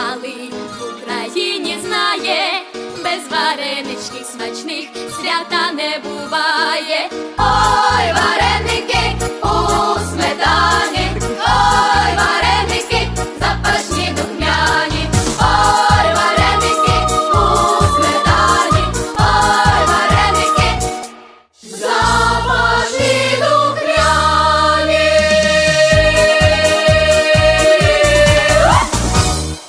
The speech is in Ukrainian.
Галич в Україні знає, без вареничків смачних свята не буде.